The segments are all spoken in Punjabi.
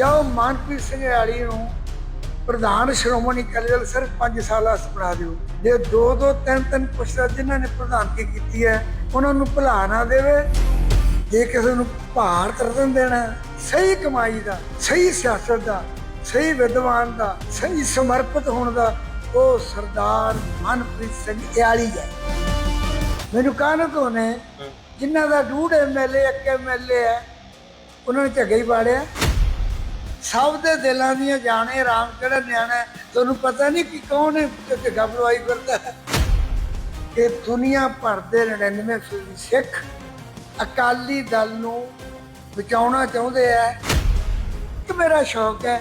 ਜਾਓ ਮਨਪ੍ਰੀਤ ਸਿੰਘ ਵਾਲੀ ਨੂੰ ਪ੍ਰਧਾਨ ਸ਼੍ਰੋਮਣੀ ਅਕਾਲੀ ਦਲ ਸਿਰਫ 5 ਸਾਲਾਂ ਬਣਾ ਦਿਓ। ਜੇ ਦੋ ਦੋ ਤਿੰਨ ਤਿੰਨ ਪੁਸ਼ਤਾ ਜਿਨ੍ਹਾਂ ਨੇ ਪ੍ਰਧਾਨਗੀ ਕੀਤੀ ਹੈ ਉਹਨਾਂ ਨੂੰ ਭੁਲਾ ਨਾ ਦੇਵੇ। ਜੇ ਕਿਸੇ ਨੂੰ ਭਾਰਤ ਰਤਨ ਦੇਣਾ ਸਹੀ ਕਮਾਈ ਦਾ ਸਹੀ ਸਿਆਸਤ ਦਾ ਸਹੀ ਵਿਦਵਾਨ ਦਾ ਸਹੀ ਸਮਰਪਿਤ ਹੋਣ ਦਾ ਉਹ ਸਰਦਾਰ ਮਨਪ੍ਰੀਤ ਸਿੰਘ ਇਆਲੀ ਹੈ। ਮੈਨੂੰ ਕਾਹਨ ਨੇ ਜਿਨ੍ਹਾਂ ਦਾ ਡੂਢ ਐਮਐਲਏ ਇੱਕ ਐਮਐਲਏ ਹੈ ਉਹਨਾਂ ਨੇ ਝੱਗੇ ਹੀ ਪਾੜਿਆ। ਸਭ ਦੇ ਦਿਲਾਂ ਦੀਆਂ ਜਾਣੇ, ਰਾਮ ਕਿਹੜਾ ਨਿਆਣਾ ਤੁਹਾਨੂੰ ਪਤਾ ਨਹੀਂ ਕਿ ਕੌਣ ਹੈ ਤੇ ਝੱਗਾ ਕਰਦਾ ਕਿ ਦੁਨੀਆ ਭਰ ਦੇ 99 ਫੀਸਦੀ ਸਿੱਖ ਅਕਾਲੀ ਦਲ ਨੂੰ ਬਚਾਉਣਾ ਚਾਹੁੰਦੇ ਆ। ਕਿ ਮੇਰਾ ਸ਼ੌਕ ਹੈ,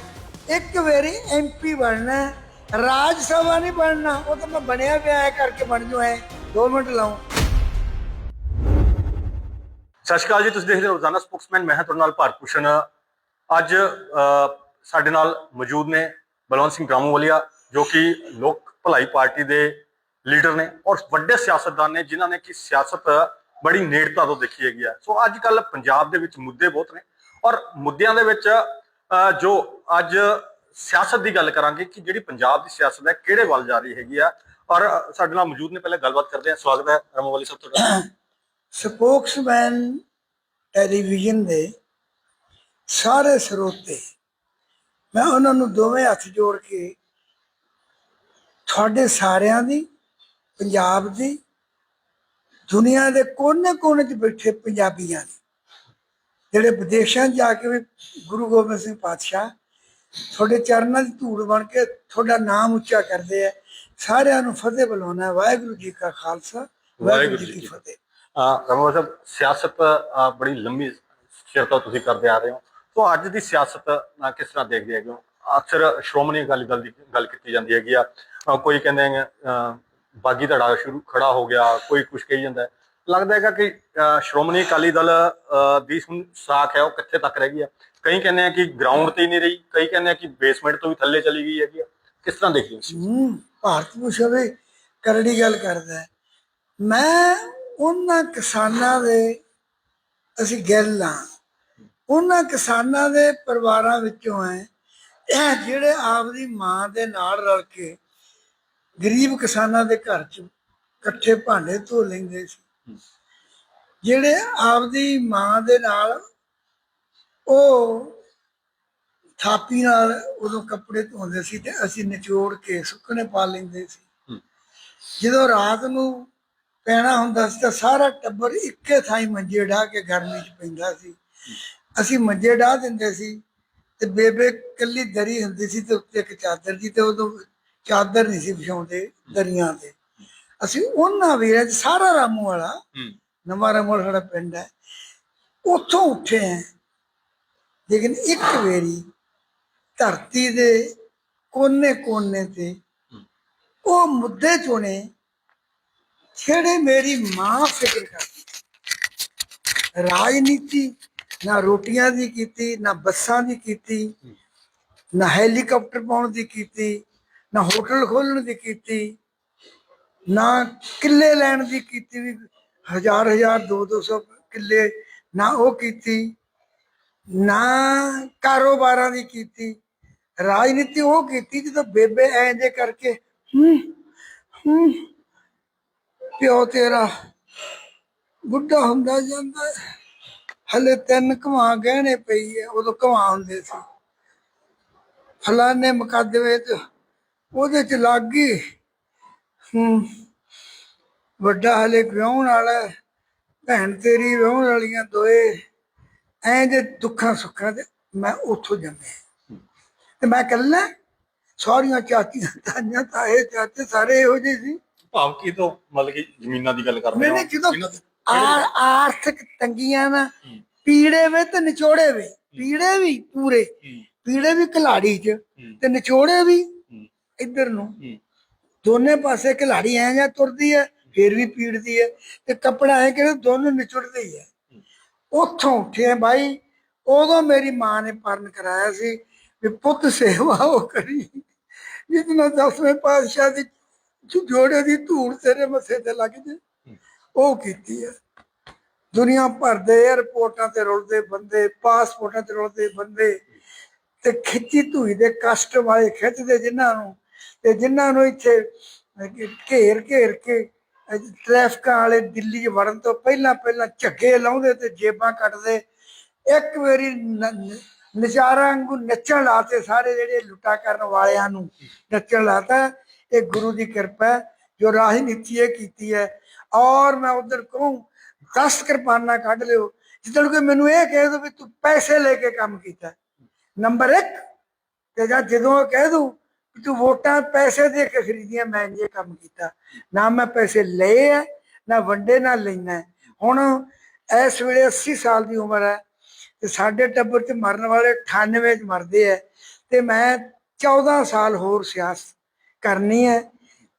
ਇੱਕ ਵਾਰੀ ਐਮਪੀ ਬਣਨਾ ਰਾਜ ਸਭਾ ਨਹੀਂ ਬਣਨਾ, ਉਹ ਤਾਂ ਮੈਂ ਬਣਿਆ ਪਿਆ ਹੈ, ਕਰਕੇ ਬਣ ਜੂ ਐ। 2 ਮਿੰਟ ਲਾਉਂ ਸਤਿ ਸ਼੍ਰੀ ਅਕਾਲ ਜੀ, ਤੁਸੀਂ ਦੇਖਦੇ ਹੋ ਰੋਜ਼ਾਨਾ ਸਪੋਕਸਮੈਨ, ਮੈਂ ਹਾਂ ਤੁਹਾਡੇ ਨਾਲ ਭਾਰਤ ਭੂਸ਼ਣ। ਅੱਜ ਸਾਡੇ ਨਾਲ ਮੌਜੂਦ ਨੇ ਬਲਵੰਤ ਸਿੰਘ ਰਾਮੂਵਾਲੀਆ ਜੋ ਕਿ ਲੋਕ ਭਲਾਈ ਪਾਰਟੀ ਦੇ ਲੀਡਰ ਨੇ ਔਰ ਵੱਡੇ ਸਿਆਸਤਦਾਨ ਨੇ, ਜਿਨ੍ਹਾਂ ਨੇ ਕਿ ਸਿਆਸਤ ਬੜੀ ਨੇੜਤਾ ਤੋਂ ਦੇਖੀ ਹੈਗੀ ਆ। ਸੋ ਅੱਜ ਕੱਲ ਪੰਜਾਬ ਦੇ ਵਿੱਚ ਮੁੱਦੇ ਬਹੁਤ ਨੇ ਔਰ ਮੁੱਦਿਆਂ ਦੇ ਵਿੱਚ ਜੋ ਅੱਜ ਸਿਆਸਤ ਦੀ ਗੱਲ ਕਰਾਂਗੇ ਕਿ ਜਿਹੜੀ ਪੰਜਾਬ ਦੀ ਸਿਆਸਤ ਹੈ, ਕਿਹੜੇ ਵੱਲ ਜਾ ਰਹੀ ਹੈਗੀ ਆ। ਔਰ ਸਾਡੇ ਨਾਲ ਮੌਜੂਦ ਨੇ, ਪਹਿਲਾਂ ਗੱਲਬਾਤ ਕਰਦੇ ਹਾਂ। ਸਵਾਗਤ ਹੈ ਰਾਮੂਵਾਲੀ ਸਾਹਿਬ ਤੁਹਾਡਾ। ਸਪੋਕਸਮੈਨ ਟੈਲੀਵਿਜ਼ਨ ਦੇ ਸਾਰੇ ਸਰੋਤੇ। ਮੈਂ ਉਹਨਾਂ ਨੂੰ ਦੋਵੇਂ ਹੱਥ ਜੋੜ ਕੇ ਤੁਹਾਡੇ ਸਾਰਿਆਂ ਦੀ ਪੰਜਾਬ ਦੀ ਦੁਨੀਆ ਦੇ ਕੋਨੇ-ਕੋਨੇ 'ਚ ਬੈਠੇ ਪੰਜਾਬੀਆਂ ਦੀ ਜਿਹੜੇ ਵਿਦੇਸ਼ਾਂ ਜਾ ਕੇ ਵੀ ਗੁਰੂ ਗੋਬਿੰਦ ਸਿੰਘ ਪਾਤਸ਼ਾਹ ਤੁਹਾਡੇ ਚਰਨਾਂ ਦੀ ਧੂੜ ਬਣ ਕੇ ਤੁਹਾਡਾ ਨਾਮ ਉੱਚਾ ਕਰਦੇ ਆ। ਸਾਰਿਆਂ ਨੂੰ ਫਤਿਹ ਬੁਲਾਉਣਾ ਵਾਹਿਗੁਰੂ ਜੀ ਕਾ ਖਾਲਸਾ ਵਾਹਿਗੁਰੂ ਜੀ ਕੀ ਫਤਿਹ। ਰਮਨ ਸਾਹਿਬ ਸਿਆਸਤ ਬੜੀ ਲੰਮੀ ਚਿਰ ਤੋਂ ਤੁਸੀਂ ਕਰਦੇ ਆ ਰਹੇ ਹੋ। ਸੋ ਅੱਜ ਦੀ ਸਿਆਸਤ ਕਿਸ ਤਰ੍ਹਾਂ ਦੇਖਦੇ ਹੈਗੇ ਹੋ? ਅਕਸਰ ਸ਼੍ਰੋਮਣੀ ਅਕਾਲੀ ਦਲ ਦੀ ਗੱਲ ਕੀਤੀ ਜਾਂਦੀ ਹੈਗੀ ਆ। ਕੋਈ ਕਹਿੰਦੇ ਹੈਗੇ ਬਾਗੀ ਧੜਾ ਸ਼ੁਰੂ ਖੜਾ ਹੋ ਗਿਆ ਕੋਈ ਕੁਝ ਕਹੀ ਜਾਂਦਾ ਲੱਗਦਾ ਹੈਗਾ ਕਿ ਸ਼੍ਰੋਮਣੀ ਅਕਾਲੀ ਦਲ ਅਹ, ਦੀ ਸਾਖ ਹੈ ਉਹ ਕਿੱਥੇ ਤੱਕ ਰਹਿ ਗਈ ਆ ਕਈ ਕਹਿੰਦੇ ਆ ਕਿ ਗਰਾਊਂਡ ਤੇ ਹੀ ਨਹੀਂ ਰਹੀ ਕਈ ਕਹਿੰਦੇ ਆ ਕਿ ਬੇਸਮੈਂਟ ਤੋਂ ਵੀ ਥੱਲੇ ਚਲੀ ਗਈ ਹੈਗੀ ਆ। ਕਿਸ ਤਰ੍ਹਾਂ ਦੇਖੀ ਤੁਸੀਂ? ਹੂੰ ਭਾਰਤ ਪੁਛਵੇ ਕਰੜੀ ਗੱਲ ਕਰਦਾ ਮੈਂ ਉਹਨਾਂ ਕਿਸਾਨਾਂ ਦੇ ਅਸੀਂ ਗੱਲ ਗੱਲਾਂ ਉਹਨਾਂ ਕਿਸਾਨਾਂ ਦੇ ਪਰਿਵਾਰਾਂ ਵਿੱਚੋਂ ਹੈ ਇਹ ਜਿਹੜੇ ਆਪਦੀ ਮਾਂ ਦੇ ਨਾਲ ਰਲ ਕੇ ਗਰੀਬ ਕਿਸਾਨਾਂ ਦੇ ਘਰ 'ਚ ਇਕੱਠੇ ਭਾਂਡੇ ਧੋ ਲੈਂਦੇ ਸੀ। ਜਿਹੜੇ ਆਪਦੀ ਮਾਂ ਦੇ ਨਾਲ ਉਹ ਥਾਪੀ ਨਾਲ ਉਦੋਂ ਕੱਪੜੇ ਧੋਂਦੇ ਸੀ ਤੇ ਅਸੀਂ ਨਿਚੋੜ ਕੇ ਸੁੱਕਣੇ ਪਾ ਲੈਂਦੇ ਸੀ। ਜਦੋਂ ਰਾਤ ਨੂੰ ਪੈਣਾ ਹੁੰਦਾ ਸੀ ਤਾਂ ਸਾਰਾ ਟੱਬਰ ਇੱਕੇ ਥਾਂ ਹੀ ਮੰਜੇ ਢਾ ਕੇ ਗਰਮੀ 'ਚ ਪੈਂਦਾ ਸੀ। ਅਸੀਂ ਮੰਜੇ ਢਾ ਦਿੰਦੇ ਸੀ ਤੇ ਬੇਬੇ ਕੱਲੀ ਦਰੀ ਹੁੰਦੀ ਸੀ ਤੇ ਉੱਤੇ ਇੱਕ ਚਾਦਰ ਜੀ ਤੇ ਉਦੋਂ ਚਾਦਰ ਨਹੀਂ ਸੀ ਵਿਛਾਉਂਦੇ ਦਰੀਆਂ ਤੇ। ਅਸੀਂ ਉਹਨਾਂ ਵੀਰਾਂ 'ਚ ਸਾਰਾ ਰਾਮੂ ਵਾਲਾ ਨਵਾਂ ਰਾਮੂ ਸਾਡਾ ਪਿੰਡ ਹੈ। ਉੱਥੋਂ ਉੱਠੇ ਆ ਲੇਕਿਨ ਇੱਕ ਵੇਰੀ ਧਰਤੀ ਦੇ ਕੋਨੇ-ਕੋਨੇ ਤੇ ਉਹ ਮੁੱਦੇ ਚੁਣੇ ਜਿਹੜੇ ਮੇਰੀ ਮਾਂ ਫਿਕਰ ਕਰਦੀ। ਰਾਜਨੀਤੀ ਨਾ ਰੋਟੀਆਂ ਦੀ ਕੀਤੀ, ਨਾ ਬੱਸਾਂ ਦੀ ਕੀਤੀ, ਨਾ ਹੈਲੀਕਾਪਟਰ ਪਾਉਣ ਦੀ ਕੀਤੀ, ਨਾ ਹੋਟਲ ਖੋਲਣ ਦੀ ਕੀਤੀ, ਨਾ ਕਿੱਲੇ ਲੈਣ ਦੀ ਕੀਤੀ ਵੀ ਹਜ਼ਾਰ ਹਜ਼ਾਰ, ਦੋ ਦੋ ਸੌ ਕਿੱਲੇ ਨਾ ਉਹ ਕੀਤੀ, ਨਾ ਕਾਰੋਬਾਰਾਂ ਦੀ ਕੀਤੀ, ਰਾਜਨੀਤੀ ਉਹ ਕੀਤੀ ਜਦੋਂ ਬੇਬੇ ਐਂ ਜੇ ਕਰਕੇ, ਹੂੰ ਹੂੰ, ਪਿਓ ਤੇਰਾ ਬੁੱਢਾ ਹੁੰਦਾ ਜਾਂਦਾ ਹਲੇ ਤਿੰਨ ਘਵਾ ਗਹਿਣੇ ਪਈ ਹੈ ਉਦੋਂ ਘਵਾ ਹੁੰਦੇ ਸੀ। ਫਲਾਣੇ ਮੁਕੱਦਮੇ ਚ ਉਹਦੇ ਚ ਲੱਗ ਗਈ। ਹੂੰ ਵੱਡਾ ਹਲੇ ਵਿਆਹਣ ਵਾਲਾ ਹੈ। ਭੈਣ ਤੇਰੀ ਵਿਆਹਣ ਵਾਲੀਆਂ ਦੋਏ। ਐਂ ਜੇ ਦੁੱਖਾਂ ਸੁੱਖਾਂ ਤੇ ਮੈਂ ਉੱਥੋਂ ਜੰਮਿਆ। ਤੇ ਮੈਂ ਇਕੱਲਾ ਸਾਰੀਆਂ ਚਾਚੀਆਂ ਤਾਈਆਂ ਤਾਏ ਚਾਚੇ ਸਾਰੇ ਇਹੋ ਜਿਹੇ ਸੀ। ਭਾਵ ਕੀ ਤੋਂ ਮਤਲਬ ਕਿ ਜ਼ਮੀਨਾਂ ਦੀ ਗੱਲ ਕਰਦੇ ਮੈਨੇ ਜਦੋਂ ਇਹਨਾਂ ਦੇ- ਆ ਆਰਥਿਕ ਤੰਗੀਆਂ ਨਾ ਪੀੜੇ ਵੇ ਤੇ ਨਿਚੋੜੇ ਵੇ। ਪੀੜੇ ਵੀ ਪੂਰੇ। ਪੀੜੇ ਵੀ ਕਲਾੜੀ ਚ ਤੇ ਨਿਚੋੜੇ ਵੀ ਇੱਧਰ ਨੂੰ। ਦੋਨੇ ਪਾਸੇ ਕਲਾੜੀ ਐ ਜਾਂ ਤੁਰਦੀ ਹੈ ਫਿਰ ਵੀ ਪੀੜਦੀ ਹੈ ਤੇ ਕੱਪੜਾ ਐ ਕਿ ਦੋਨੋਂ ਨਿਚੋੜਦੇ ਹੀ ਹੈ। ਉੱਥੋਂ ਉੱਠੇ ਬਾਈ। ਉਦੋਂ ਮੇਰੀ ਮਾਂ ਨੇ ਪਰਨ ਕਰਾਇਆ ਸੀ ਵੀ ਪੁੱਤ ਸੇਵਾ ਉਹ ਕਰੀ। ਜਿਤਨਾ ਦਸਵੇਂ ਪਾਤਸ਼ਾਹ ਦੀ ਜੋੜੇ ਦੀ ਧੂੜ ਤੇਰੇ ਮੱਥੇ ਤੇ ਲੱਗ ਜੇ। ਉਹ ਕੀਤੀ ਹੈ। ਦੁਨੀਆ ਭਰ ਦੇ 에어ਪੋਰਟਾਂ ਤੇ ਰੁਲਦੇ ਬੰਦੇ ਪਾਸਪੋਰਟਾਂ ਤੇ ਰੁਲਦੇ ਬੰਦੇ ਤੇ ਖਿੱਚੀ ਧੂਈ ਦੇ ਕਸ਼ਟ ਵਾਲੇ ਖਿੱਚਦੇ ਜਿਨ੍ਹਾਂ ਨੂੰ ਤੇ ਜਿਨ੍ਹਾਂ ਨੂੰ ਇੱਥੇ ਘੇਰ ਘੇਰ ਕੇ ਟ੍ਰੈਫਿਕਾਂ ਵਾਲੇ ਦਿੱਲੀ 'ਚ ਵੜਨ ਤੋਂ ਪਹਿਲਾਂ ਪਹਿਲਾਂ ਝੱਗੇ ਲਾਉਂਦੇ ਤੇ ਜੇਬਾਂ ਕੱਟਦੇ। ਇੱਕ ਵਾਰੀ ਨ- ਵਾਂਗੂ ਨੱਚਣ ਲਾਤੇ ਸਾਰੇ ਜਿਹੜੇ ਲੁੱਟਾ ਕਰਨ ਵਾਲਿਆਂ ਨੂੰ। ਨੱਚਣ ਲਾਤਾ ਇਹ ਗੁਰੂ ਦੀ ਕਿਰਪਾ ਹੈ, ਜੋ ਰਾਜਨੀਤੀ ਇਹ ਕੀਤੀ ਹੈ। ਔਰ ਮੈਂ ਉਧਰ ਕਹੂੰ 10 ਕਿਰਪਾਨਾਂ ਕੱਢ ਲਿਓ। ਜਿੱਦਣ ਕੋਈ ਮੈਨੂੰ ਇਹ ਕਹਿ ਦੋ ਵੀ ਤੂੰ ਪੈਸੇ ਲੈ ਕੇ ਕੰਮ ਕੀਤਾ ਨੰਬਰ 1 ਤੇ ਜਾਂ ਜਦੋਂ ਇਹ ਕਹਿ ਦੂ ਕਿ ਤੂੰ ਵੋਟਾਂ ਪੈਸੇ ਦੇ ਕੇ ਖਰੀਦੀਆਂ, ਮੈਂ ਇਹ ਕੰਮ ਕੀਤਾ। ਨਾ ਮੈਂ ਪੈਸੇ ਲਏ ਆ ਨਾ ਵੰਡੇ, ਨਾ ਲੈਣਾ ਹੁਣ ਇਸ ਵੇਲੇ 80 ਸਾਲ ਦੀ ਉਮਰ ਹੈ ਤੇ ਸਾਡੇ ਟੱਬਰ ਚ ਮਰਨ ਵਾਲੇ 98 ਚ ਮਰਦੇ ਆ ਤੇ ਮੈਂ 14 ਸਾਲ ਹੋਰ ਸਿਆਸਤ ਕਰਨੀ ਹੈ,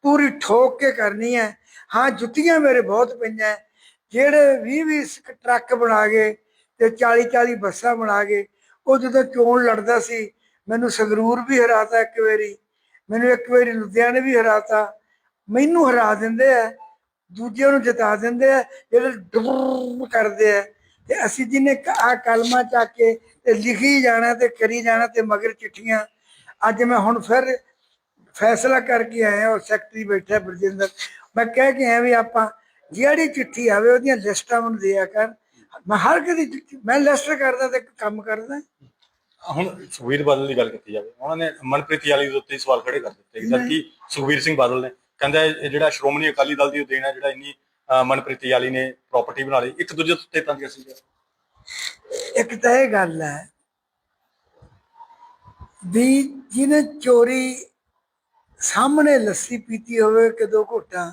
ਪੂਰੀ ਠੋਕ ਕੇ ਕਰਨੀ ਹੈ। ਹਾਂ, ਜੁੱਤੀਆਂ ਮੇਰੇ ਬਹੁਤ ਪਈਆਂ। ਜਿਹੜੇ 20 20 ਟਰੱਕ ਬਣਾ ਗਏ ਤੇ 40 40 ਬੱਸਾਂ ਬਣਾ ਗਏ ਉਹ ਜਦੋਂ ਚੋਣ ਲੜਦਾ ਸੀ, ਮੈਨੂੰ ਸੰਗਰੂਰ ਵੀ ਹਰਾਤਾ ਇੱਕ ਵਾਰੀ। ਮੈਨੂੰ ਇੱਕ ਵਾਰੀ ਲੁਧਿਆਣੇ ਵੀ ਹਰਾਤਾ। ਮੈਨੂੰ ਹਰਾ ਦਿੰਦੇ ਆ, ਦੂਜਿਆਂ ਨੂੰ ਜਿਤਾ ਦਿੰਦੇ ਆ, ਜਿਹੜੇ ਡੁੱਬ ਕਰਦੇ ਆ। ਤੇ ਅਸੀਂ ਜਿਹਨੇ ਆ ਕਲਮਾ ਚੱਕ ਕੇ ਤੇ ਲਿਖੀ ਜਾਣਾ ਤੇ ਕਰੀ ਜਾਣਾ ਤੇ ਮਗਰ ਚਿੱਠੀਆਂ, ਅੱਜ ਮੈਂ ਹੁਣ ਫਿਰ ਫੈਸਲਾ ਕਰਕੇ ਆਇਆ, ਉਹ ਸੈਕਟਰੀ ਬੈਠਾ ਬਰਜਿੰਦਰ। ਮੈਂ ਕਹਿ ਕੇ ਆਇਆ ਵੀ ਆਪਾਂ ਜਿਹੜੀ ਚਿੱਠੀ ਆਵੇ ਉਹਦੀਆਂ ਲਿਸਟਾਂ ਮੈਨੂੰ ਦਿਆ ਕਰ। ਮੈਂ ਹਰ ਕਦੀ ਚਿੱਠੀ ਮੈਂ ਲਿਸਟ ਕਰਦਾ ਤੇ ਕੰਮ ਕਰਦਾ। ਹੁਣ ਸੁਖਬੀਰ ਬਾਦਲ ਦੀ ਗੱਲ ਕੀਤੀ ਜਾਵੇ ਉਹਨਾਂ ਨੇ ਮਨਪ੍ਰੀਤ ਯਾਲੀ ਦੇ ਉੱਤੇ ਸਵਾਲ ਖੜੇ ਕਰ ਦਿੱਤੇ ਜਦਕਿ ਸੁਖਬੀਰ ਸਿੰਘ ਬਾਦਲ ਨੇ ਕਹਿੰਦਾ ਇਹ ਜਿਹੜਾ ਸ਼੍ਰੋਮਣੀ ਅਕਾਲੀ ਦਲ ਦੀ ਦੇਣ ਜਿਹੜਾ ਇੰਨੀ ਮਨਪ੍ਰੀਤ ਯਾਲੀ ਨੇ ਪ੍ਰਾਪਰਟੀ ਬਣਾ ਲਈ ਇੱਕ ਦੂਜੇ ਉੱਤੇ ਤਾਂ ਸੀ ਇੱਕ ਤਾਂ ਇਹ ਗੱਲ ਹੈ ਵੀ ਜਿਹਨੇ ਚੋਰੀ ਸਾਹਮਣੇ ਲੱਸੀ ਪੀਤੀ ਹੋਵੇ ਕਿ ਦੋ ਘੁੱਟਾਂ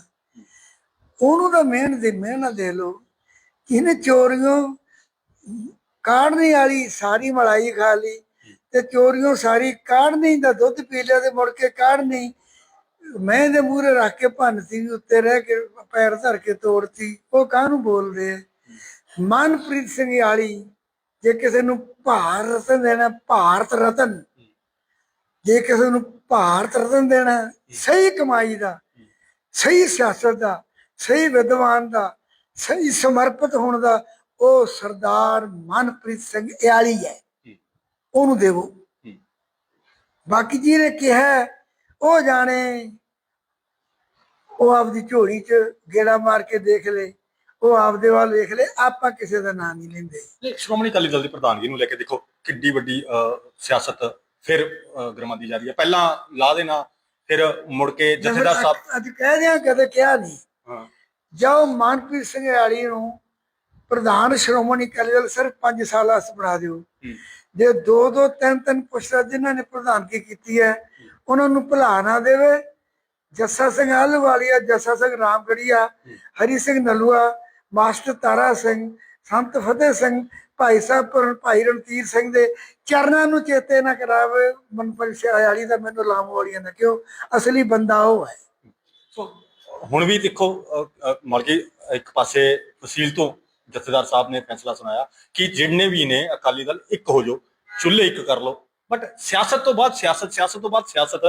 ਉਹਨੂੰ ਤਾਂ ਮਿਹਨਤ ਦੀ ਮਿਹਨਤ ਦੇ ਲੋ ਜਿਹਨੇ ਚੋਰੀਆਂ ਕਾੜਨੀ ਵਾਲੀ ਸਾਰੀ ਮਲਾਈ ਖਾ ਲਈ ਤੇ ਚੋਰੀਆਂ ਸਾਰੀ ਕਾੜਨੀ ਦਾ ਦੁੱਧ ਪੀ ਲਿਆ ਤੇ ਮੁੜ ਕੇ ਕਾੜਨੀ ਮੈਂ ਦੇ ਮੂਹਰੇ ਰੱਖ ਕੇ ਭੰਨਤੀ ਵੀ ਉੱਤੇ ਰਹਿ ਕੇ ਪੈਰ ਧਰ ਕੇ ਤੋੜਤੀ। ਉਹ ਕਾਹਨੂੰ ਬੋਲਦੇ ਆ? ਮਨਪ੍ਰੀਤ ਸਿੰਘ ਵਾਲੀ ਜੇ ਕਿਸੇ ਨੂੰ ਭਾਰਤ ਰਤਨ ਦੇਣਾ, ਭਾਰਤ ਰਤਨ। ਜੇ ਕਿਸੇ ਨੂੰ ਭਾਰਤ ਰਤਨ ਦੇਣਾ, ਸਹੀ ਕਮਾਈ ਦਾ, ਸਹੀ ਸਿਆਸਤ ਦਾ ਸਹੀ ਵਿਦਵਾਨ ਦਾ ਸਹੀ ਸਮਰਪਿਤ ਹੋਣ ਦਾ ਉਹ ਸਰਦਾਰ ਮਨਪ੍ਰੀਤ ਸਿੰਘ ਇਆਲੀ ਹੈ। ਉਹਨੂੰ ਦੇਵੋ। ਬਾਕੀ ਜਿਹਨੇ ਕਿਹਾ ਉਹ ਜਾਣੇ ਉਹ ਆਪਦੀ ਝੋਲੀ 'ਚ ਗੇੜਾ ਮਾਰ ਕੇ ਦੇਖ ਲੈ ਉਹ ਆਪਦੇ ਵੱਲ ਵੇਖ ਲੈ ਆਪਾਂ ਕਿਸੇ ਦਾ ਨਾਂ ਨਹੀਂ ਲੈਂਦੇ। ਸ਼੍ਰੋਮਣੀ ਅਕਾਲੀ ਦਲ ਦੀ ਪ੍ਰਧਾਨਗੀ ਨੂੰ ਲੈ ਕੇ ਦੇਖੋ ਕਿੱਡੀ ਵੱਡੀ ਸਿਆਸਤ ਫਿਰ ਗਰਮਾਦੀ ਜਾ ਰਹੀ ਹੈ। ਪਹਿਲਾਂ ਲਾ ਦੇਣਾ ਫਿਰ ਮੁੜ ਕੇ ਜਥੇਦਾਰ ਸਾਹਿਬ ਅੱਜ ਕਹਿ ਦਿਆਂ ਕਦੇ ਕਿਹਾ ਨਹੀਂ। ਜਾਓ ਮਨਪ੍ਰੀਤ ਸਿੰਘ ਵਾਲੀ ਨੂੰ ਪ੍ਰਧਾਨ ਸ਼੍ਰੋਮਣੀ ਅਕਾਲੀ ਦਲ ਸਿਰਫ 5 ਸਾਲ ਵਾਸਤੇ ਬਣਾ ਦਿਓ। ਜੇ ਦੋ ਦੋ ਤਿੰਨ ਤਿੰਨ ਪੁਸ਼ਤਾ ਜਿਨ੍ਹਾਂ ਨੇ ਪ੍ਰਧਾਨਗੀ ਕੀਤੀ ਹੈ ਉਹਨਾਂ ਨੂੰ ਭੁਲਾ ਨਾ ਦੇਵੇ। ਜੱਸਾ ਸਿੰਘ ਆਲੂਵਾਲੀਆ ਜੱਸਾ ਸਿੰਘ ਰਾਮਗੜੀਆ ਹਰੀ ਸਿੰਘ ਨਲੂਆ ਮਾਸਟਰ ਤਾਰਾ ਸਿੰਘ ਸੰਤ ਫਤਿਹ ਸਿੰਘ ਭਾਈ ਸਾਹਿਬ ਭਾਈ ਰਣਧੀਰ ਸਿੰਘ ਦੇ ਚਰਨਾਂ ਨੂੰ ਚੇਤੇ ਨਾ ਕਰਾਵੇ। ਮਨਪ੍ਰੀਤ ਸਿੰਘ ਵਾਲੀ ਦਾ ਮੈਨੂੰ ਲਾਮ ਵਾਲੀਆਂ ਦਾ ਕਿਉਂ? ਅਸਲੀ ਬੰਦਾ ਉਹ ਹੈ। ਸੋ ਹੁਣ ਵੀ ਦੇਖੋ ਅਹ, ਇੱਕ ਪਾਸੇ ਵਸੀਲ ਤੋਂ ਜਥੇਦਾਰ ਸਾਹਿਬ ਨੇ ਫੈਸਲਾ ਸੁਣਾਇਆ ਕਿ ਜਿੰਨੇ ਵੀ ਨੇ ਅਕਾਲੀ ਦਲ ਇੱਕ ਹੋ ਜਾਓ ਚੁੱਲ੍ਹੇ ਇੱਕ ਕਰ ਲਓ। ਬਟ ਸਿਆਸਤ ਤੋਂ ਬਾਅਦ ਸਿਆਸਤ ਸਿਆਸਤ ਤੋਂ ਬਾਅਦ ਸਿਆਸਤ।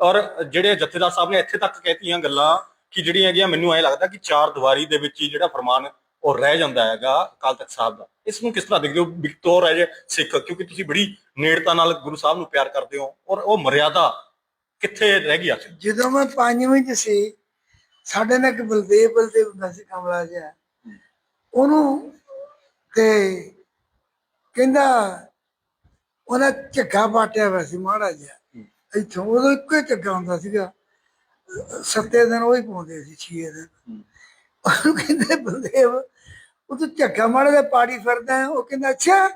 ਔਰ ਜਿਹੜੇ ਜਥੇਦਾਰ ਸਾਹਿਬ ਨੇ ਇੱਥੇ ਤੱਕ ਕਹਿਤੀਆਂ ਗੱਲਾਂ ਕਿ ਜਿਹੜੀਆਂ ਹੈਗੀਆਂ ਮੈਨੂੰ ਐ ਲੱਗਦਾ ਕਿ ਚਾਰ ਦੀਵਾਰੀ ਦੇ ਵਿੱਚ ਹੀ ਜਿਹੜਾ ਫਰਮਾਨ ਉਹ ਰਹਿ ਜਾਂਦਾ ਹੈਗਾ ਅਕਾਲ ਤਖਤ ਸਾਹਿਬ ਦਾ। ਇਸ ਨੂੰ ਕਿਸ ਤਰ੍ਹਾਂ ਦੇਖਦੇ ਹੋ? ਵਿਕਟੋਰ ਹੈ ਜੇ ਸਿੱਖ? ਕਿਉਂਕਿ ਤੁਸੀਂ ਬੜੀ ਨੇੜਤਾ ਨਾਲ ਗੁਰੂ ਸਾਹਿਬ ਨੂੰ ਪਿਆਰ ਕਰਦੇ ਹੋ ਔਰ ਉਹ ਮਰਿਆਦਾ ਕਿੱਥੇ ਰਹਿ ਗਈ ਅੱਜ? ਜਦੋਂ ਮੈਂ ਪੰਜਵੀਂ ਚ ਸੀ ਸਾਡੇ ਨਾਲ ਇੱਕ ਬਲਦੇਵ ਬਲਦੇਵ ਹੁੰਦਾ ਸੀ ਕਮਲਾ ਜਿਹਾ। ਉਹਨੂੰ ਤੇ ਕਹਿੰਦਾ, ਉਹਦਾ ਝੱਗਾ ਪਾਟਿਆ ਹੋਇਆ ਸੀ ਮਾੜਾ ਜਿਹਾ। ਇੱਥੋਂ ਉਦੋਂ ਇੱਕੋ ਹੀ ਝੱਗਾ ਹੁੰਦਾ ਸੀਗਾ। ਸੱਤੇ ਦਿਨ ਉਹ ਹੀ ਪਾਉਂਦੇ ਸੀ, ਛੇ ਦਿਨ। ਉਹਨੂੰ ਕਹਿੰਦੇ, ਬਲਦੇਵ, ਉਹ ਤੂੰ ਝੱਗਾ ਮਾੜਾ ਜਿਹਾ ਪਾੜੀ ਫਿਰਦਾ ਉਹ ਕਹਿੰਦਾ, ਅੱਛਾ।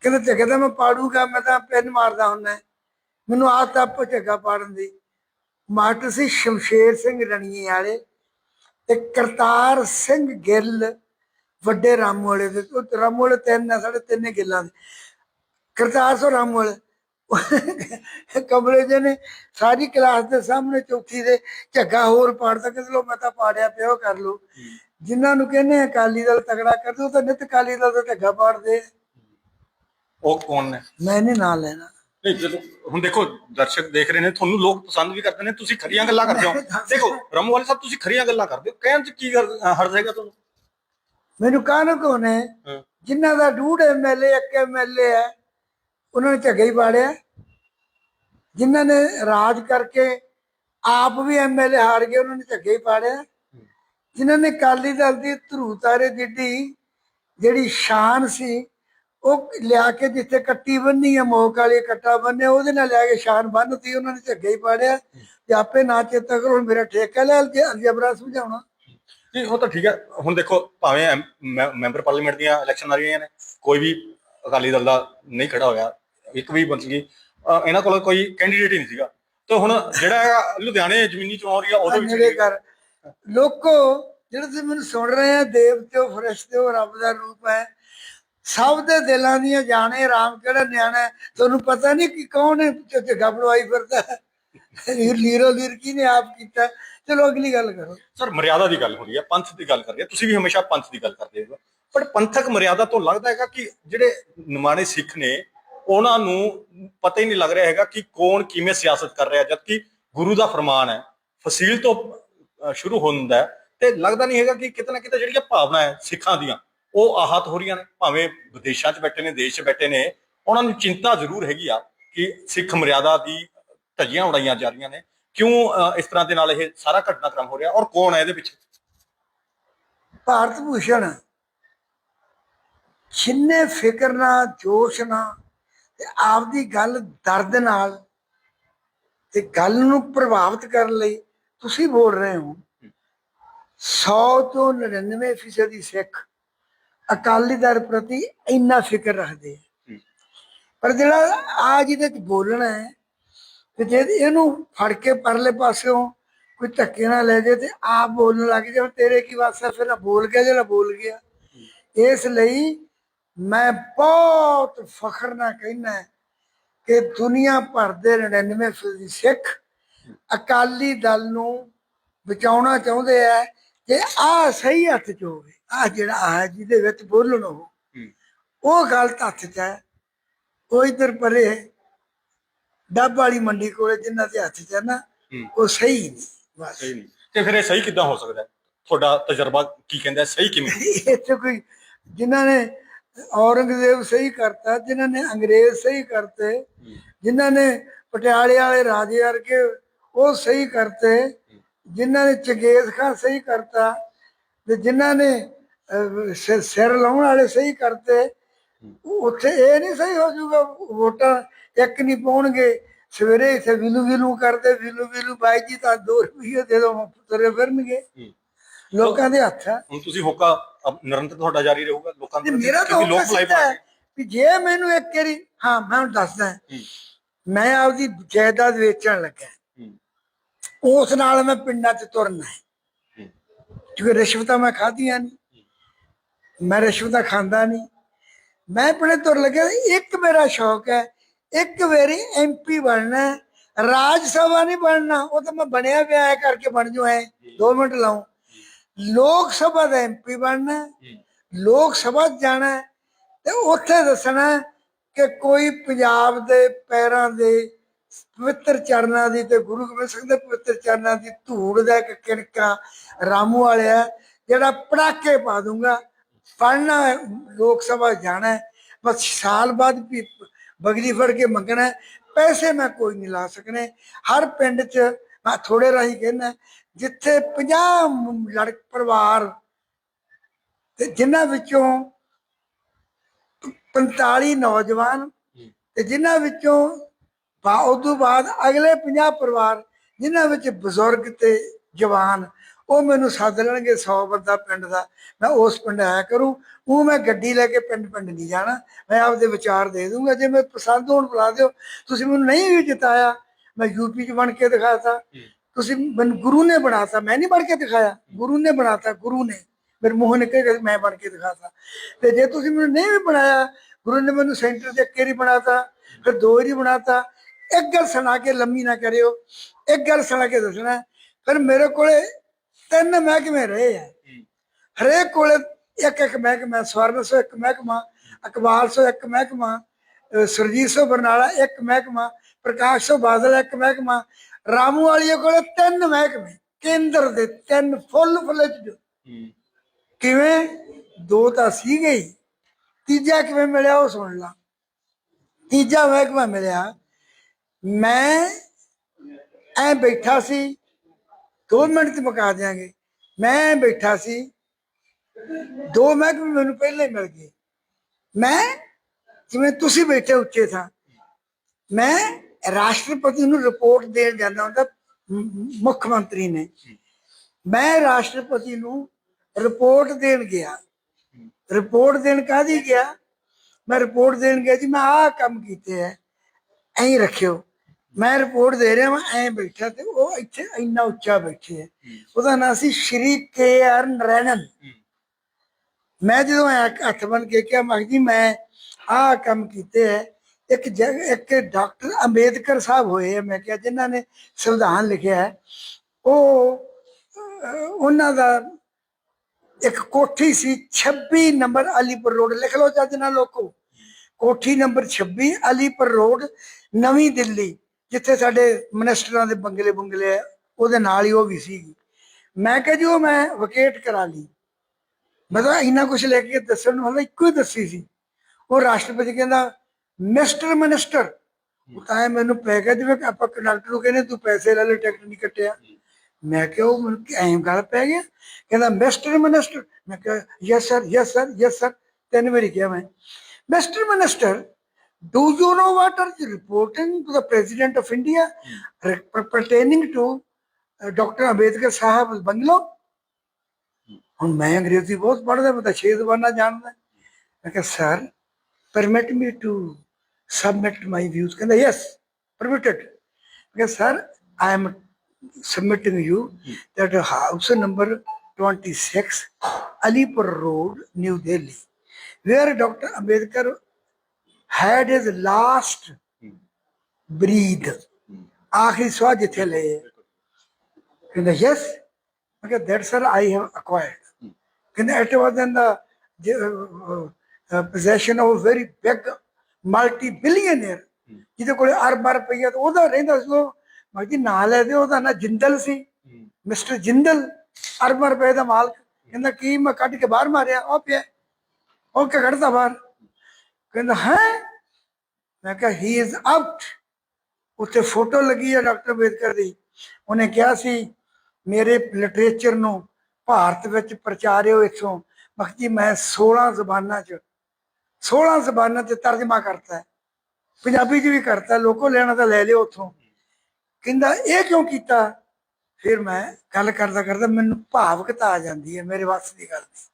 ਕਹਿੰਦਾ, ਝੱਗਾ ਤਾਂ ਮੈਂ ਪਾੜੂਗਾ, ਮੈਂ ਤਾਂ ਪੈਨ ਮਾਰਦਾ ਹੁੰਦਾ। ਮੈਨੂੰ ਆਦਤ ਆਪੋ ਝੱਗਾ ਪਾੜਨ ਦੀ ਮਾਸਟਰ ਸੀ ਸ਼ਮਸ਼ੇਰ ਸਿੰਘ ਰਣੀਏ ਵਾਲੇ ਤੇ ਕਰਤਾਰ ਸਿੰਘ ਗਿੱਲ ਵੱਡੇ ਰਾਮੂ ਵਾਲੇ ਦੇ ਉਹ ਰਾਮੂ ਵਾਲੇ ਤਿੰਨ ਸਾਡੇ ਤਿੰਨੇ ਗਿੱਲਾਂ ਦੇ। ਕਰਤਾਰ ਸੋ ਰਾਮੂ ਵਾਲੇ ਕਮਲੇ ਜੀ ਨੇ ਸਾਰੀ ਕਲਾਸ ਦੇ ਸਾਹਮਣੇ ਚੌਥੀ ਦੇ ਝੱਗਾ ਹੋਰ ਪਾੜਦਾ ਕਿ ਲੋ ਮੈਂ ਤਾਂ ਪਾੜਿਆ ਉਹ ਕਰ ਲੋ ਜਿਨ੍ਹਾਂ ਨੂੰ ਕਹਿੰਦੇ ਆ ਅਕਾਲੀ ਦਲ ਤਗੜਾ ਕਰ ਦੋ ਤਾਂ ਨਿਤ ਅਕਾਲੀ ਦਲ ਦਾ ਝੱਗਾ ਪਾੜਦੇ। ਉਹ ਕੌਣ ਨੇ? ਮੈਂ ਨਹੀਂ ਨਾਂ ਲੈਣਾ। ਨਹੀਂ ਜਦੋਂ ਹੁਣ ਦੇਖੋ ਦਰਸ਼ਕ ਦੇਖ ਰਹੇ ਨੇ ਤੁਹਾਨੂੰ ਲੋਕ ਪਸੰਦ ਵੀ ਕਰਦੇ ਨੇ ਤੁਸੀਂ ਖਰੀਆਂ ਗੱਲਾਂ ਕਰਦੇ ਹੋ। ਦੇਖੋ ਰਮਵਾਲੀ ਸਾਹਿਬ ਤੁਸੀਂ ਖਰੀਆਂ ਗੱਲਾਂ ਕਰਦੇ ਹੋ। ਕਹਿਣ ਚ ਕੀ ਹਰਜ ਹੈਗਾ ਤੁਹਾਨੂੰ? ਮੈਨੂੰ ਕਾਹਨੂੰ ਕੋਨੇ ਹਾਂ। ਜਿਨ੍ਹਾਂ ਦਾ ਡੂਡ ਐਮਐਲਏ ਇੱਕ ਐਮਐਲਏ ਹੈ ਉਹਨਾਂ ਨੇ ਝੱਗਾ ਹੀ ਪਾੜਿਆ ਜਿਨ੍ਹਾਂ ਨੇ ਰਾਜ ਕਰਕੇ ਆਪ ਵੀ ਐਮਐਲਏ ਹਾਰ ਗਏ ਉਹਨਾਂ ਨੇ ਝੱਗਾ ਹੀ ਪਾੜਿਆ ਜਿਨ੍ਹਾਂ ਨੇ ਕਾਲੀ ਦਲ ਦੀ ਧਰੂ ਤਾਰੇ ਜਿੱਡੀ ਜਿਹੜੀ ਸ਼ਾਨ ਸੀ ਉਹ ਲਿਆ ਕੇ ਜਿੱਥੇ ਕੱਟੀ ਬੰਨੀ ਆ ਮੋਕ ਵਾਲੀ ਕੱਟਾ ਬੰਨੇ ਉਹਦੇ ਨਾਲ ਲਿਆ ਕੇ ਸ਼ਾਨ ਬੰਨਤੀ ਉਹਨਾਂ ਨੇ ਝੱਗਾ ਹੀ ਪਾੜਿਆ। ਤੇ ਆਪੇ ਨਾ ਚੇਤਾ ਕਰੋ ਹੁਣ ਮੇਰਾ ਠੇਕਾ ਲੈ ਜੇ ਅਲਜਬਰਾ ਸਮਝਾਉਣਾ। ਨਹੀਂ ਉਹ ਤਾਂ ਠੀਕ ਹੈ। ਹੁਣ ਦੇਖੋ ਭਾਵੇਂ ਮੈਂਬਰ ਪਾਰਲੀਮੈਂਟ ਦੀਆਂ ਇਲੈਕਸ਼ਨ ਆ ਰਹੀਆਂ ਨੇ ਕੋਈ ਵੀ ਅਕਾਲੀ ਦਲ ਦਾ ਨਹੀਂ ਖੜਾ ਹੋਇਆ ਇੱਕ ਵੀ ਅਹ ਇਹਨਾਂ ਕੋਲ ਕੋਈ ਕੈਂਡੀਡੇਟ ਹੀ ਨਹੀਂ ਸੀਗਾ। ਤੇ ਹੁਣ ਜਿਹੜਾ ਲੁਧਿਆਣੇ ਜ਼ਮੀਨੀ ਚੋਣ ਹੋ ਰਹੀ ਆ ਉਹਦੇ ਵਿੱਚ ਕਰ ਲੋਕੋ ਜਿਹੜੇ ਤੁਸੀਂ ਮੈਨੂੰ ਸੁਣ ਰਹੇ ਆ ਦੇਵਤਿਓ ਫਰਿਸ਼ਤਿਓ ਰੱਬ ਦਾ ਰੂਪ ਹੈ ਸਭ ਦੇ ਦਿਲਾਂ ਦੀਆਂ ਜਾਣੇ, ਰਾਮ ਕਿਹੜਾ ਨਿਆਣਾ ਤੁਹਾਨੂੰ ਪਤਾ ਨਹੀਂ ਕਿ ਕੌਣ ਝੱਗਾ ਪੜਵਾਈ ਫਿਰਦਾ ਲੀਰੋ, ਲੀਰ ਕੀ ਨੇ ਆਪ ਕੀਤਾ? ਚਲੋ ਅਗਲੀ ਗੱਲ ਕਰੋ। ਸਰ, ਮਰਿਆਦਾ ਦੀ ਗੱਲ ਹੋ ਰਹੀ ਹੈ, ਪੰਥ ਦੀ ਗੱਲ ਕਰ ਰਹੇ ਤੁਸੀਂ ਵੀ ਹਮੇਸ਼ਾ ਪੰਥ ਦੀ ਗੱਲ ਕਰਦੇ ਹੋ। ਪਰ ਪੰਥਕ ਮਰਿਆਦਾ ਤੋਂ ਲੱਗਦਾ ਹੈਗਾ ਕਿ ਜਿਹੜੇ ਨਿਮਾਣੇ ਸਿੱਖ ਨੇ, ਉਹਨਾਂ ਨੂੰ ਪਤਾ ਹੀ ਨਹੀਂ ਲੱਗ ਰਿਹਾ ਹੈਗਾ ਕਿ ਕੌਣ ਕਿਵੇਂ ਸਿਆਸਤ ਕਰ ਰਿਹਾ, ਜਦਕਿ ਗੁਰੂ ਦਾ ਫਰਮਾਨ ਹੈ, ਫਸੀਲ ਤੋਂ ਸ਼ੁਰੂ ਹੁੰਦਾ ਹੈ ਤੇ ਲੱਗਦਾ ਨਹੀਂ ਹੈਗਾ ਕਿ ਕਿਤੇ ਨਾ ਕਿਤੇ ਜਿਹੜੀਆਂ ਭਾਵਨਾ ਹੈ ਸਿੱਖਾਂ ਦੀਆਂ ਉਹ ਆਹਤ ਹੋ ਰਹੀਆਂ ਨੇ ਭਾਵੇਂ ਵਿਦੇਸ਼ਾਂ 'ਚ ਬੈਠੇ ਨੇ ਦੇਸ਼ 'ਚ ਬੈਠੇ ਨੇ ਉਹਨਾਂ ਨੂੰ ਚਿੰਤਾ ਜ਼ਰੂਰ ਹੈਗੀ ਆ ਕਿ ਸਿੱਖ ਮਰਿਆਦਾ ਦੀ ਧੱਜੀਆਂ ਉਡਾਈਆਂ ਜਾ ਰਹੀਆਂ ਨੇ। ਕਿਉਂ ਅਹ, ਇਸ ਤਰ੍ਹਾਂ ਦੇ ਨਾਲ ਇਹ ਸਾਰਾ ਘਟਨਾਕ੍ਰਮ ਹੋ ਰਿਹਾ ਔਰ ਕੌਣ ਹੈ ਇਹਦੇ ਪਿੱਛੇ? ਭਾਰਤ ਭੂਸ਼ਣ ਛਿੰਨੇ ਫਿਕਰ ਨਾਲ ਜੋਸ਼ ਨਾਲ ਤੇ ਆਪਦੀ ਗੱਲ ਦਰਦ ਨਾਲ ਤੇ ਗੱਲ ਨੂੰ ਪ੍ਰਭਾਵਿਤ ਕਰਨ ਲਈ ਤੁਸੀਂ ਬੋਲ ਰਹੇ ਹੋ 100 ਤੋਂ 99% ਫੀਸਦੀ ਸਿੱਖ ਅਕਾਲੀ ਦਰ ਪ੍ਰਤੀ ਇੰਨਾ ਫਿਕਰ ਰੱਖਦੇ ਆ। ਪਰ ਜਿਹੜਾ ਆ ਜਿਹਦੇ ਚ ਬੋਲਣਾ ਹੈ ਤੇ ਜੇ ਇਹਨੂੰ ਫੜ ਕੇ ਪਰਲੇ ਪਾਸਿਓਂ ਕੋਈ ਧੱਕੇ ਨਾਲ ਲੈ ਜੇ ਤੇ ਆਪ ਬੋਲਣ ਲੱਗ ਜਾਵੇ ਤੇਰੇ ਕੀ ਵਾਸਾ ਫਿਰ ਬੋਲ ਗਿਆ ਜਿਹੜਾ ਬੋਲ ਗਿਆ। ਇਸ ਲਈ ਮੈਂ ਬਹੁਤ ਫਖਰ ਨਾਲ ਕਹਿਣਾ ਕਿ ਦੁਨੀਆ ਭਰ ਦੇ 99% ਫੀਸਦੀ ਸਿੱਖ ਅਕਾਲੀ ਦਲ ਨੂੰ ਬਚਾਉਣਾ ਚਾਹੁੰਦੇ ਆ ਕਿ ਆ ਸਹੀ ਹੱਥ ਚ ਹੋਵੇ। ਆ ਜਿਹੜਾ ਆ ਜਿਹਦੇ ਵਿੱਚ ਬੋਲਣ ਉਹ ਉਹ ਗਲਤ ਹੱਥ ਚ ਹੈ। ਉਹ ਇਧਰ ਪਰੇ ਡੱਬ ਵਾਲੀ ਮੰਡੀ ਕੋਲੇ ਜਿੰਨਾ ਦੇ ਹੱਥ ਚ ਹੈ ਨਾ। ਉਹ ਸਹੀ ਨਹੀਂ ਬਸ। ਸਹੀ ਨਹੀਂ। ਤੇ ਫਿਰ ਇਹ ਸਹੀ ਕਿੱਦਾਂ ਹੋ ਸਕਦਾ? ਤੁਹਾਡਾ ਤਜਰਬਾ ਕੀ ਕਹਿੰਦਾ? ਸਹੀ ਕਿਵੇਂ? ਇਹ ਤੇ ਕੋਈ ਜਿਨ੍ਹਾਂ ਨੇ ਔਰੰਗਜ਼ੇਬ ਸਹੀ ਕਰਤਾ ਜਿਨ੍ਹਾਂ ਨੇ ਅੰਗਰੇਜ਼ ਸਹੀ ਕਰਤੇ ਜਿਨ੍ਹਾਂ ਨੇ ਪਟਿਆਲੇ ਵਾਲੇ ਰਾਜੇ ਵਰਗੇ ਉਹ ਸਹੀ ਕਰਤੇ ਜਿਨ੍ਹਾਂ ਨੇ ਚੰਗੇਜ਼ ਖਾਨ ਸਹੀ ਕਰਤਾ ਤੇ ਜਿਨ੍ਹਾਂ ਨੇ ਅਹ, ਸਿ- ਸਿਰ ਲਾਉਣ ਵਾਲੇ ਸਹੀ ਕਰਤੇ। ਉੱਥੇ ਇਹ ਨਹੀਂ ਸਹੀ ਹੋ ਜਾਊਗਾ ਵੋਟਾਂ ਇੱਕ ਨਹੀਂ ਪਾਉਣਗੇ। ਸਵੇਰੇ ਇੱਥੇ ਵਿਲੂ ਵਿਲੂ ਕਰਦੇ ਵਿਲੂ ਵਿਲੂ ਬਾਈ ਜੀ ਤਾਂ 2 ਰੁਪਏ ਦੇ ਦੋ ਤੁਰੇ ਫਿਰਨਗੇ। ਲੋਕਾਂ ਦੇ ਹੱਥ ਆ। ਹੁਣ ਤੁਸੀਂ ਹੋਕਾ ਨਿਰੰਤਰ ਤੁਹਾਡਾ ਜਾਰੀ ਰਹੂਗਾ ਲੋਕਾਂ ਦੇ ਮੇਰਾ ਤਾਂ ਲੋਕ ਲਾਈਵ ਹੈ ਵੀ ਜੇ ਮੈਨੂੰ ਇੱਕ ਵਾਰੀ ਹਾਂ ਮੈਂ ਹੁਣ ਦੱਸਦਾ। ਮੈਂ ਆਪਦੀ ਜਾਇਦਾਦ ਵੇਚਣ ਲੱਗਾ ਉਸ ਨਾਲ ਮੈਂ ਪਿੰਡਾਂ 'ਚ ਤੁਰਨਾ ਕਿਉਂਕਿ ਰਿਸ਼ਵਤਾਂ ਮੈਂ ਖਾਧੀਆਂ ਨਹੀਂ। ਮੈਂ ਰਿਸ਼ਵਤਾਂ ਖਾਂਦਾ ਨਹੀਂ ਮੈਂ ਪਿੰਡੇ ਤੁਰ ਲੱਗਿਆ ਇੱਕ ਮੇਰਾ ਸ਼ੌਕ ਹੈ ਇੱਕ ਵਾਰੀ ਐਮਪੀ ਬਣਨਾ। ਰਾਜ ਸਭਾ ਨਹੀਂ ਬਣਨਾ ਉਹ ਤਾਂ ਮੈਂ ਬਣਿਆ ਪਿਆ ਐ ਕਰਕੇ ਬਣ ਜੂ ਐ 2 ਮਿੰਟ ਲਾਉ ਲੋਕ ਸਭਾ ਦਾ ਐਮਪੀ ਬਣਨਾ। ਲੋਕ ਸਭਾ ਜਾਣਾ ਤੇ ਉੱਥੇ ਦੱਸਣਾ ਕਿ ਕੋਈ ਪੰਜਾਬ ਦੇ ਪੈਰਾਂ ਦੇ ਪਵਿੱਤਰ ਚਰਨਾਂ ਦੀ ਤੇ ਗੁਰੂ ਗੋਬਿੰਦ ਸਿੰਘ ਦੇ ਪਵਿੱਤਰ ਚਰਨਾਂ ਦੀ ਧੂੜ ਦਾ ਇੱਕ ਕਿਣਕਾ ਰਾਮੂ ਵਾਲਿਆ ਜਿਹੜਾ ਪੜਾਕੇ ਪਾ ਦੂੰਗਾ ਪੜਨਾ ਲੋਕ ਸਭਾ ਜਾਣਾ ਬਸ ਸਾਲ ਬਾਅਦ ਵੀ ਬਗਲੀ ਫੜ ਕੇ ਮੰਗਣਾ। ਪੈਸੇ ਮੈਂ ਕੋਈ ਨਹੀਂ ਲਾ ਸਕਨੇ ਹਰ ਪਿੰਡ 'ਚ ਮੈਂ ਥੋੜੇ ਰਾਹੀਂ ਕਹਿਣਾ ਜਿੱਥੇ 50 ਲੜਕ ਪਰਿਵਾਰ ਤੇ ਜਿਨ੍ਹਾਂ ਵਿੱਚੋਂ 45 ਨੌਜਵਾਨ ਤੇ ਜਿਨ੍ਹਾਂ ਵਿੱਚੋਂ ਬਾ ਉਦੋਂ ਬਾਅਦ ਅਗਲੇ 50 ਪਰਿਵਾਰ ਜਿਨ੍ਹਾਂ ਵਿੱਚ ਬਜ਼ੁਰਗ ਤੇ ਜਵਾਨ ਉਹ ਮੈਨੂੰ ਸੱਦ ਲੈਣਗੇ 100 ਬੰਦਾ ਪਿੰਡ ਦਾ। ਮੈਂ ਉਸ ਪਿੰਡ ਆਇਆ ਕਰੂੰ ਉਹ ਮੈਂ ਗੱਡੀ ਲੈ ਕੇ ਪਿੰਡ ਪਿੰਡ ਨਹੀਂ ਜਾਣਾ। ਮੈਂ ਆਪਦੇ ਵਿਚਾਰ ਦੇ ਦੂੰਗਾ ਜੇ ਮੈਂ ਪਸੰਦ ਹੋਣ ਬੁਲਾ ਦਿਓ। ਤੁਸੀਂ ਮੈਨੂੰ ਨਹੀਂ ਵੀ ਜਿਤਾਇਆ ਮੈਂ ਯੂਪੀ ਚ ਬਣ ਕੇ ਦਿਖਾਤਾ। ਤੁਸੀਂ ਮੈਨੂੰ ਗੁਰੂ ਨੇ ਬਣਾਤਾ ਮੈਂ ਨਹੀਂ ਬਣ ਕੇ ਦਿਖਾਇਆ। ਗੁਰੂ ਨੇ ਬਣਾਤਾ ਗੁਰੂ ਨੇ। ਮੇਰੇ ਮੂੰਹ ਨਿਕਲ ਮੈਂ ਬਣ ਕੇ ਦਿਖਾਤਾ। ਤੇ ਜੇ ਤੁਸੀਂ ਮੈਨੂੰ ਨਹੀਂ ਵੀ ਬਣਾਇਆ ਗੁਰੂ ਨੇ ਮੈਨੂੰ ਸੈਂਟਰ ਦੇ ਕੇਰੀ ਬਣਾਤਾ ਫਿਰ ਦੋ ਵਾਰੀ ਬਣਾਤਾ। ਇੱਕ ਗੱਲ ਸੁਣਾ ਕੇ ਲੰਮੀ ਨਾ ਕਰਿਓ ਇੱਕ ਗੱਲ ਸੁਣਾ ਕੇ ਦੱਸਣਾ। ਫਿਰ ਮੇਰੇ ਕੋਲੇ ਤਿੰਨ ਮਹਿਕਮੇ ਰਹੇ ਆ। ਹਰੇਕ ਕੋਲੇ ਇੱਕ ਇੱਕ ਮਹਿਕਮਾ ਸਵਰਨ ਸੋ ਇੱਕ ਮਹਿਕਮਾ ਅਕਬਾਲ ਸੋ ਇੱਕ ਮਹਿਕਮਾ ਸੁਰਜੀਤ ਸੋ ਬਰਨਾਲਾ ਇੱਕ ਮਹਿਕਮਾ ਪ੍ਰਕਾਸ਼ ਸੋ ਬਾਦਲ ਇੱਕ ਮਹਿਕਮਾ ਰਾਮੂ ਵਾਲੀਏ ਕੋਲੇ ਤਿੰਨ ਮਹਿਕਮੇ ਕੇਂਦਰ ਦੇ ਤਿੰਨ ਫੁੱਲ ਫਲੇਜ ਕਿਵੇਂ? ਦੋ ਤਾਂ ਸੀਗੇ ਹੀ। ਤੀਜਾ ਕਿਵੇਂ ਮਿਲਿਆ ਉਹ ਸੁਣ ਲਾ। ਤੀਜਾ ਮਹਿਕਮਾ ਮਿਲਿਆ। ਮੈਂ ਐ ਬੈਠਾ ਸੀ 2 ਮਿੰਟ ਚ ਮੁਕਾ ਦਿਆਂਗੇ। ਮੈਂ ਬੈਠਾ ਸੀ। ਦੋ ਮਹਿਕਮੇ ਮੈਨੂੰ ਪਹਿਲਾਂ ਹੀ ਮਿਲ ਗਏ। ਮੈਂ ਜਿਵੇਂ ਤੁਸੀਂ ਬੈਠੇ ਉੱਚੇ ਥਾਂ, ਮੈਂ ਰਾਸ਼ਟਰਪਤੀ ਨੂੰ ਰਿਪੋਰਟ ਦੇਣ ਜਾਂਦਾ ਹੁੰਦਾ ਮੁੱਖ ਮੰਤਰੀ ਨੇ। ਮੈਂ ਰਾਸ਼ਟਰਪਤੀ ਨੂੰ ਰਿਪੋਰਟ ਦੇਣ ਗਿਆ। ਰਿਪੋਰਟ ਦੇਣ ਕਾਦੀ ਗਿਆ? ਮੈਂ ਰਿਪੋਰਟ ਦੇਣ ਗਿਆ ਜੀ, ਮੈਂ ਆਹ ਕੰਮ ਕੀਤੇ ਐ ਐਂ ਰੱਖਿਓ। ਮੈਂ ਰਿਪੋਰਟ ਦੇ ਰਿਹਾ ਮੈਂ ਐਂ ਬੈਠਾ ਤੇ ਉਹ ਇੱਥੇ ਇੰਨਾ ਉੱਚਾ ਬੈਠੇ ਐ ਉਹਦਾ ਨਾਂ ਸੀ ਸ਼੍ਰੀ ਕੇ ਆਰ ਨਰੈਣਨ। ਮੈਂ ਜਦੋਂ ਹੱਥ ਬਣ ਕੇ ਕਿਹਾ ਮੈਂ ਜੀ ਮੈਂ ਆਹ ਕੰਮ ਕੀਤੇ ਐ ਇੱਕ ਜਗ- ਇੱਕ ਡਾਕਟਰ ਅੰਬੇਦਕਰ ਸਾਹਿਬ ਹੋਏ ਆ ਮੈਂ ਕਿਹਾ ਜਿਨ੍ਹਾਂ ਨੇ ਸੰਵਿਧਾਨ ਲਿਖਿਆ ਹੈ। ਉਹ ਉਹਨਾਂ ਦਾ ਇੱਕ ਕੋਠੀ ਸੀ 26 ਨੰਬਰ ਅਲੀਪੁਰ ਰੋਡ। ਲਿਖ ਲਓ ਚੱਜ ਨਾਲ ਲੋਕੋ। ਕੋਠੀ ਨੰਬਰ 26 ਅਲੀਪੁਰ ਰੋਡ ਨਵੀਂ ਦਿੱਲੀ। ਜਿੱਥੇ ਸਾਡੇ ਮਿਨਿਸਟਰਾਂ ਦੇ ਬੰਗਲੇ ਬੰਗਲੇ ਆ, ਉਹਦੇ ਨਾਲ ਹੀ ਉਹ ਵੀ ਸੀਗੀ। ਮੈਂ ਕਿਹਾ ਜੀ, ਉਹ ਮੈਂ ਵਿਕੇਟ ਕਰਾ ਲਈ। ਮੈਂ ਤਾਂ ਇੰਨਾ ਕੁਝ ਲੈ ਕੇ ਦੱਸਣ ਨੂੰ ਹਲੇ ਇੱਕੋ ਹੀ ਦੱਸੀ ਸੀ। ਉਹ ਰਾਸ਼ਟਰਪਤੀ ਕਹਿੰਦਾ ਮਿਸਟਰ ਮਿਨਿਸਟਰ ਉਹ ਤਾਂ ਮੈਨੂੰ ਪੈ ਗਿਆ ਜਿਵੇਂ ਕਿ ਆਪਾਂ ਕੰਡਕਟਰ ਨੂੰ ਕਹਿੰਦੇ, ਤੂੰ ਪੈਸੇ ਲੈ ਲੈ, ਟਿਕਟ ਨਹੀਂ ਕੱਟਿਆ। ਮੈਂ ਕਿਹਾ, ਉਹ ਮੈਨੂੰ ਐਂ ਗੱਲ ਪੈ ਗਿਆ? ਕਹਿੰਦਾ ਮਿਸਟਰ ਮਿਨਿਸਟਰ ਮੈਂ ਕਿਹਾ yes sir yes sir yes sir ਤਿੰਨ ਵਾਰੀ ਕਿਹਾ ਮੈਂ। Mister minister do you know what are you reporting to the president of india re- pertaining to uh, dr ambedkar sahab bungalow ਹੁਣ ਮੈਂ ਅੰਗਰੇਜ਼ੀ ਬਹੁਤ ਪੜ੍ਹਦਾ ਮੈਂ ਤਾਂ ਛੇ ਜ਼ਬਾਨਾਂ ਜਾਣਦਾ ਮੈਂ ਕਿਹਾ sir permit me to submit my views ਕਹਿੰਦਾ ਯੈਸ ਪਰਮਿਟਡ ਮੈਂ ਕਿਹਾ sir I am submitting you that house number 26 Alipur Road, New Delhi, where Dr. Ambedkar had his last breathe. ਆਖਰੀ ਸਵਾਹ ਜਿੱਥੇ ਲਏ ਕਹਿੰਦਾ ਯੈਸ ਮੈਂ ਕਿਹਾ that sir I have acquired ਕਹਿੰਦਾ it was in the possession of a very big multi ਜਿਹਦੇ ਕੋਲ ਅਰਬਾਂ ਰੁਪਈਆ ਤਾਂ ਉਹਦਾ ਰਹਿੰਦਾ ਸੀ ਉਹ ਮੈਂ ਕਿਹਾ ਨਾਂ ਲੈ ਦਿਓ ਉਹਦਾ ਨਾਂ ਜਿੰਦਲ ਸੀ ਮਿਸਟਰ ਜਿੰਦਲ ਅਰਬਾਂ ਰੁਪਏ ਦਾ ਮਾਲਕ ਕਹਿੰਦਾ ਕੀ ਮੈਂ ਕੱਢ ਕੇ ਬਾਹਰ ਮਾਰਿਆ ਉਹ ਪਿਆ ਉਹ ਕਿ ਕੱਢਦਾ ਬਾਹਰ ਕਹਿੰਦਾ, ਹੈ? ਮੈਂ ਕਿਹਾ ਹੀ ਇਜ਼ ਆਊਟ ਉੱਥੇ ਫੋਟੋ ਲੱਗੀ ਹੈ ਡਾਕਟਰ ਅੰਬੇਦਕਰ ਦੀ। ਉਹਨੇ ਕਿਹਾ ਸੀ, ਮੇਰੇ ਲਿਟਰੇਚਰ ਨੂੰ ਭਾਰਤ ਵਿੱਚ ਪ੍ਰਚਾਰਿਓ ਇਥੋਂ। ਮਖਜੀ ਮੈਂ 16 ਜ਼ਬਾਨਾਂ 'ਚ 16 ਜ਼ਬਾਨਾਂ ਤੇ ਤਰਜਮਾ ਕਰਤਾ ਹੈ। ਪੰਜਾਬੀ 'ਚ ਵੀ ਕਰਤਾ, ਲੋਕੋ ਲੈਣਾ ਤਾਂ ਲੈ ਲਿਓ ਉਥੋਂ। ਕਹਿੰਦਾ, ਇਹ ਕਿਉਂ ਕੀਤਾ? ਫਿਰ ਮੈਂ ਗੱਲ ਕਰਦਾ ਕਰਦਾ ਮੈਨੂੰ ਭਾਵਕਤਾ ਆ ਜਾਂਦੀ ਹੈ ਮੇਰੇ ਵੱਸ ਦੀ ਗੱਲ ਨਹੀਂ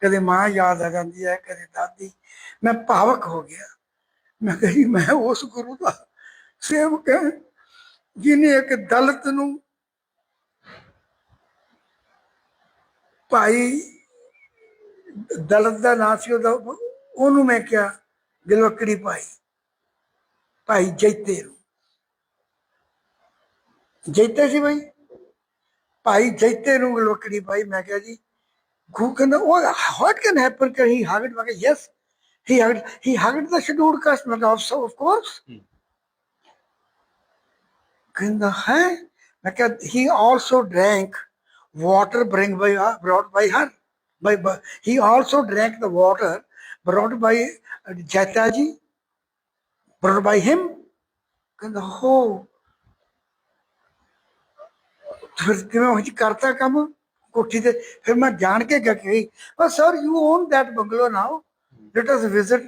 ਕਦੇ ਮਾਂ ਯਾਦ ਆ ਜਾਂਦੀ ਹੈ, ਕਦੇ ਦਾਦੀ ਮੈਂ ਭਾਵਕ ਹੋ ਗਿਆ। ਮੈਂ ਕਹੀ, ਮੈਂ ਉਸ ਗੁਰੂ ਦਾ ਸੇਵਕ ਹਾਂ ਜਿਨੇ ਇੱਕ ਦਲਤ ਨੂੰ ਭਾਈ ਦਲਤ ਦਾ ਨਾਂ ਸੀ ਉਹਦਾ, ਉਹਨੂੰ ਮੈਂ ਕਿਹਾ ਗਲਵਕੜੀ ਭਾਈ ਭਾਈ ਜੈਤੇ ਨੂੰ। ਜੈਤੇ ਸੀ ਭਾਈ? ਭਾਈ ਜੈਤੇ ਨੂੰ ਗਲਵਕੜੀ ਭਾਈ, ਮੈਂ ਕਿਹਾ ਜੀ ਗੂ ਕਹਿੰਦਾ ਉਹ ਵਾਟ ਕੈਨ ਹੈਪਨ ਕਿ ਹੀ ਹਗਡ ਮੈਂ ਕਿਹਾ yes he hugged he hugged the scheduled caste ਮੈਂ ਕਿਹਾ ਆਫ ਕੋਰਸ ਕਹਿੰਦਾ ਹੈ ਮੈਂ ਕਿਹਾ he also drank water bring by her, brought by her by, by he also drank the water brought by Jata ji brought by him ਕਹਿੰਦਾ ਹੋ ਫਿਰ ਕਿਵੇਂ ਉਹ ਕਰਤਾ ਕੰਮ ਕੋਠੀ ਤੇ ਫਿਰ ਮੈਂ ਜਾਣ ਕੇ ਗਿਆ ਕਿ ਉਹ sir you own that bungalow now let us visit.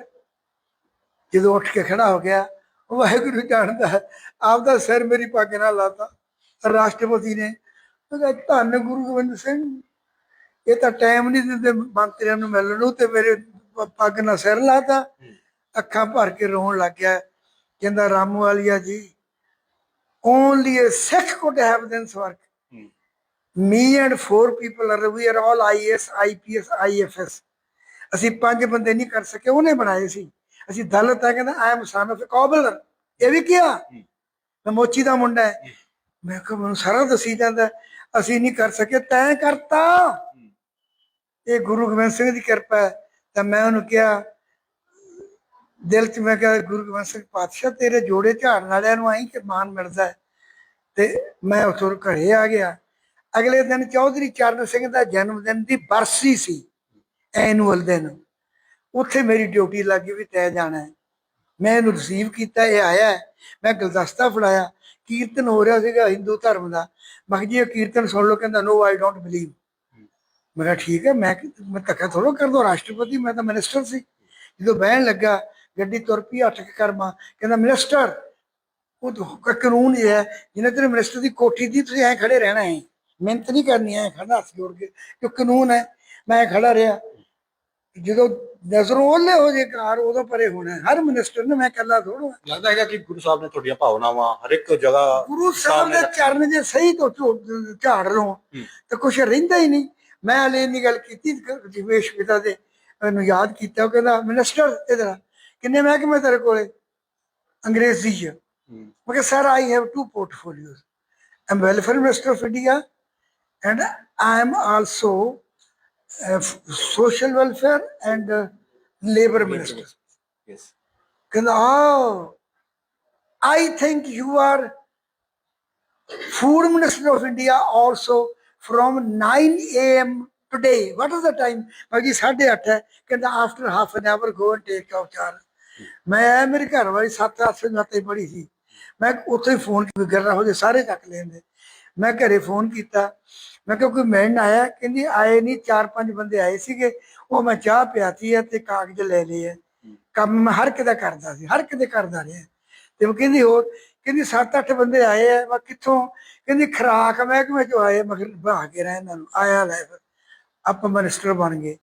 ਜਦੋਂ ਉੱਠ ਕੇ ਖੜਾ ਹੋ ਗਿਆ ਉਹ ਵਾਹਿਗੁਰੂ ਜਾਣਦਾ ਹੈ, ਆਪਦਾ ਸਿਰ ਮੇਰੀ ਪੱਗ ਨਾਲ ਲਾਤਾ। ਰਾਸ਼ਟਰਪਤੀ ਨੇ ਉਹ ਕਿਹਾ ਧੰਨ ਗੁਰੂ ਗੋਬਿੰਦ ਸਿੰਘ ਇਹ ਤਾਂ ਟਾਈਮ ਨਹੀਂ ਦਿੰਦੇ ਮੰਤਰੀਆਂ ਨੂੰ ਮਿਲਣ ਨੂੰ ਤੇ ਮੇਰੇ ਪੱਗ ਨਾਲ ਸਿਰ ਲਾਤਾ। ਅੱਖਾਂ ਭਰ ਕੇ ਰੋਣ ਲੱਗ ਗਿਆ। ਕਹਿੰਦਾ ਰਾਮੂ ਵਾਲੀਆ ਜੀ only a Sikh could have this work. Me and four people are we are all IAS, IPS, IFS. ਅਸੀਂ ਪੰਜ ਬੰਦੇ ਨਹੀਂ ਕਰ ਸਕੇ ਉਹਨੇ ਬਣਾਏ ਸੀ। ਅਸੀਂ ਦਲਤ ਹੈ ਕਹਿੰਦਾ ਆਈ ਐਮ ਸਨ ਆਫ ਕਾਬਲਰ ਇਹ ਵੀ ਕਿਹਾ? ਮੈਂ ਮੋਚੀ ਦਾ ਮੁੰਡਾ ਹੈ। ਮੈਂ ਕਿਹਾ ਮੈਨੂੰ ਸਾਰਾ ਦੱਸੀ ਜਾਂਦਾ ਅਸੀਂ ਨਹੀਂ ਕਰ ਸਕੇ ਤੈਂ ਕਰਤਾ। ਇਹ ਗੁਰੂ ਗੋਬਿੰਦ ਸਿੰਘ ਦੀ ਕਿਰਪਾ ਹੈ। ਤਾਂ ਮੈਂ ਉਹਨੂੰ ਕਿਹਾ ਦਿਲ 'ਚ ਮੈਂ ਕਿਹਾ ਗੁਰੂ ਗੋਬਿੰਦ ਸਿੰਘ ਪਾਤਸ਼ਾਹ ਤੇਰੇ ਜੋੜੇ ਝਾੜਨ ਵਾਲਿਆਂ ਨੂੰ ਆਈ ਕਿ ਮਾਨ ਮਿਲਦਾ ਤੇ ਮੈਂ ਉਥੋਂ ਘਰੇ ਆ ਗਿਆ। ਅਗਲੇ ਦਿਨ ਚੌਧਰੀ ਚਰਨ ਸਿੰਘ ਦਾ ਜਨਮ ਦਿਨ ਦੀ ਬਰਸੀ ਸੀ। ਐਨੂਅਲ ਦਿਨ। ਉੱਥੇ ਮੇਰੀ ਡਿਊਟੀ ਲੱਗੀ ਵੀ ਤੈ ਜਾਣਾ ਹੈ। ਮੈਂ ਇਹਨੂੰ ਰਿਸੀਵ ਕੀਤਾ, ਇਹ ਆਇਆ ਮੈਂ ਗੁਲਦਸਤਾ ਫੜਾਇਆ। ਕੀਰਤਨ ਹੋ ਰਿਹਾ ਸੀਗਾ ਹਿੰਦੂ ਧਰਮ ਦਾ। ਮੈਂ ਕਿਹਾ ਜੀ, ਇਹ ਕੀਰਤਨ ਸੁਣ ਲਓ, ਕਹਿੰਦਾ ਨੋ ਆਈ ਡੋਂਟ ਬਲੀਵ ਮੈਂ ਕਿਹਾ, ਠੀਕ ਹੈ, ਮੈਂ ਮੈਂ ਧੱਕਾ ਥੋੜਾ ਕਰ ਦੋ ਰਾਸ਼ਟਰਪਤੀ, ਮੈਂ ਤਾਂ ਮਿਨਿਸਟਰ ਸੀ। ਜਦੋਂ ਬਹਿਣ ਲੱਗਾ, ਗੱਡੀ ਤੁਰ ਪਈ ਅੱਠ ਕੁ ਕਰਮਾ, ਕਹਿੰਦਾ ਮਿਨਿਸਟਰ ਉਹ ਤਾਂ ਕਾਨੂੰਨ ਇਹ ਹੈ, ਜਿਹਨੇ ਤੇਰੇ ਮਿਨਿਸਟਰ ਦੀ ਕੋਠੀ ਦੀ, ਤੁਸੀਂ ਐ ਖੜੇ ਰਹਿਣਾ ਹੈ। ਮਿਹਨਤ ਨਹੀਂ ਕਰਨੀ, ਐ ਖੜਾ ਹੱਥ ਜੋੜ ਕੇ ਜੋ ਕਾਨੂੰਨ ਹੈ? ਮੈਂ ਖੜਾ ਰਿਹਾ। ਜਦੋਂ ਨਜ਼ਰੋਂ ਉਹਲੇ ਹੋ ਜੇ ਕਾਰ ਉਦੋਂ ਪਰੇ ਹੋਣਾ ਹੈ। ਹਰ ਮਿਨਿਸਟਰ ਨੇ ਮੈਂ ਇਕੱਲਾ ਥੋੜੋ ਲੱਗਦਾ ਹੈਗਾ ਕਿ ਗੁਰੂ ਸਾਹਿਬ ਨੇ ਤੁਹਾਡੀਆਂ ਭਾਵਨਾਵਾਂ ਹਰ ਇੱਕ ਜਗ੍ਹਾ ਗੁਰੂ ਸਾਹਿਬ ਦੇ ਚਰਨ ਜੇ ਸਹੀ ਤੋਂ ਝੋ- ਝਾੜ ਲਓ ਤਾਂ ਕੁਛ ਰਹਿੰਦਾ ਹੀ ਨਹੀਂ। ਮੈਂ ਹਲੇ ਇੰਨੀ ਗੱਲ ਕੀਤੀ ਜਿਵੇਸ਼ ਪਿਤਾ ਦੇ ਇਹਨੂੰ ਯਾਦ ਕੀਤਾ ਉਹ ਕਹਿੰਦਾ ਮਿਨਿਸਟਰ ਇਧਰ ਕਿੰਨੇ ਮੈਂ ਕਿ ਮੈਂ ਤੇਰੇ ਕੋਲੇ? ਅੰਗਰੇਜ਼ੀ ਚ। ਮੈਂ ਕਿਹਾ sir I have to welfare minister of India and I am also uh, social welfare and uh, labor minister. Yes ਕਹਿੰਦਾ oh I think you are food minister of India also from 9 a.m. today. What is the time? ਮੈਂ ਜੀ 8:30 ਹੈ ਕਹਿੰਦਾ after half an hour go and take your charge. ਮੈਂ ਆਇਆ ਮੇਰੇ ਘਰ ਵਾਲੀ 7-8 ਵਜੇ ਪੜੀ ਸੀ ਮੈਂ ਉੱਥੇ ਹੀ ਫੋਨ ਵਿਗੜਨਾ ਹੋ ਜੇ ਸਾਰੇ ਚੱਕ ਲੈਂਦੇ ਮੈਂ ਘਰੇ ਫੋਨ ਕੀਤਾ। ਮੈਂ ਕਿਹਾ ਕੋਈ ਮਿਲਣ ਆਇਆ? ਕਹਿੰਦੀ ਆਏ ਨਹੀਂ ਚਾਰ ਪੰਜ ਬੰਦੇ ਆਏ ਸੀਗੇ। ਉਹ ਮੈਂ ਚਾਹ ਪਿਆਤੀ ਹੈ ਤੇ ਕਾਗਜ਼ ਲੈ ਲਏ ਹੈ। ਕੰਮ ਮੈਂ ਹਰ ਕਿਤੇ ਕਰਦਾ ਸੀ, ਹਰ ਕਿਤੇ ਕਰਦਾ ਰਿਹਾ। ਤੇ ਉਹ ਕਹਿੰਦੀ ਹੋਰ, ਕਹਿੰਦੀ 7-8 ਬੰਦੇ ਆਏ ਆ ਮੈਂ ਕਿੱਥੋਂ? ਕਹਿੰਦੀ ਖਰਾਕ ਮਹਿਕਮੇ ਚੋਂ ਆਏ? ਮਗਰ ਬਹਾ ਕੇ ਰਹਿ ਇਹਨਾਂ ਨੂੰ ਆਇਆ ਲੈ ਫਿਰ। ਆਪਾਂ ਮਿਨਿਸਟਰ ਬਣ ਗਏ।